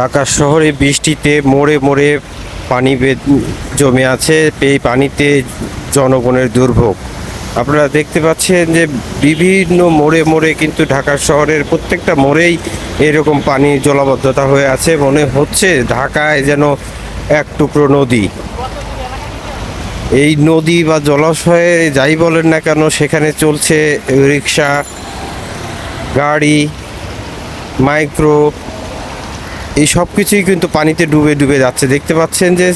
ঢাকা শহরে বৃষ্টিতে মোড়ে মোড়ে পানি জমে আছে, এই পানিতে জনগণের দুর্ভোগ। আপনারা দেখতে পাচ্ছেন যে বিভিন্ন মোড়ে মোড়ে কিন্তু ঢাকা শহরের প্রত্যেকটা মোড়েই এরকম পানি জলাবদ্ধতা হয়ে আছে। মনে হচ্ছে ঢাকায় যেন এক টুকরো নদী। এই নদী বা জলাশয়ে যাই বলেন না কেন, সেখানে চলছে রিক্সা, গাড়ি, মাইক্রো এই সব কিছুই কিন্তু পানিতে ডুবে ডুবে যাচ্ছে। দেখতে পাচ্ছেন যে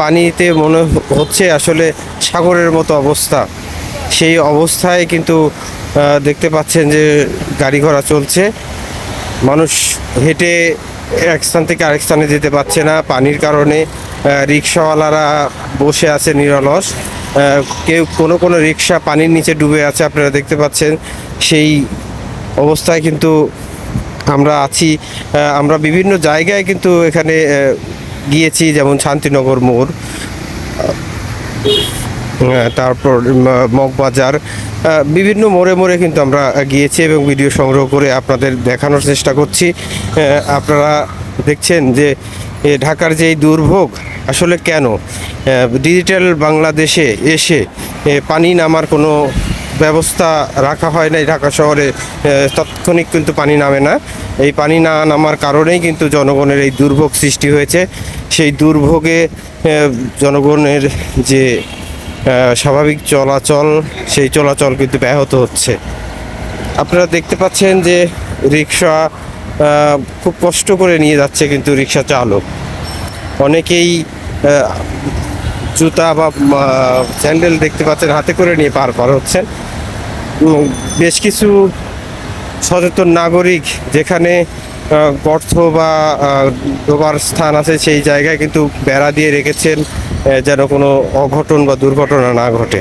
পানিতে মনে হচ্ছে আসলে সাগরের মতো অবস্থা। সেই অবস্থায় কিন্তু দেখতে পাচ্ছেন যে গাড়ি ঘোড়া চলছে। মানুষ হেঁটে এক স্থান থেকে আরেক স্থানে যেতে পারছে না। পানির কারণে রিক্সাওয়ালারা বসে আছে নিরলস। কেউ কোনো কোনো রিক্সা পানির নিচে ডুবে আছে, আপনারা দেখতে পাচ্ছেন। সেই অবস্থায় কিন্তু আমরা আছি আমরা বিভিন্ন জায়গায় কিন্তু এখানে গিয়েছি, যেমন শান্তিনগর মোড় তারপর মগবাজার বিভিন্ন মোড়ে মোড়ে কিন্তু আমরা গিয়েছি এবং ভিডিও সংগ্রহ করে আপনাদের দেখানোর চেষ্টা করছি। আপনারা দেখছেন যে ঢাকার যে দুর্ভোগ, আসলে কেন? ডিজিটাল বাংলাদেশে এসে পানি নামার কোনো ব্যবস্থা রাখা হয় নাই ঢাকা শহরে তাৎক্ষণিক কিন্তু পানি নামে না। এই পানি না নামার কারণেই কিন্তু জনগণের এই দুর্ভোগ সৃষ্টি হয়েছে। সেই দুর্ভোগে জনগণের যে স্বাভাবিক চলাচল, সেই চলাচল কিন্তু ব্যাহত হচ্ছে। আপনারা দেখতে পাচ্ছেন যে রিক্সা খুব কষ্ট করে নিয়ে যাচ্ছে কিন্তু রিক্সা চালক। অনেকেই জুতা বা স্যান্ডেল দেখতে পাচ্ছেন, হাতে করে নিয়ে পার পার হচ্ছেন বেশ কিছু সচেতন নাগরিক যেখানে গর্ত বা ডোবার স্থান আছে সেই জায়গায় কিন্তু বেড়া দিয়ে রেখেছেন যেন কোনো অঘটন বা দুর্ঘটনা না ঘটে।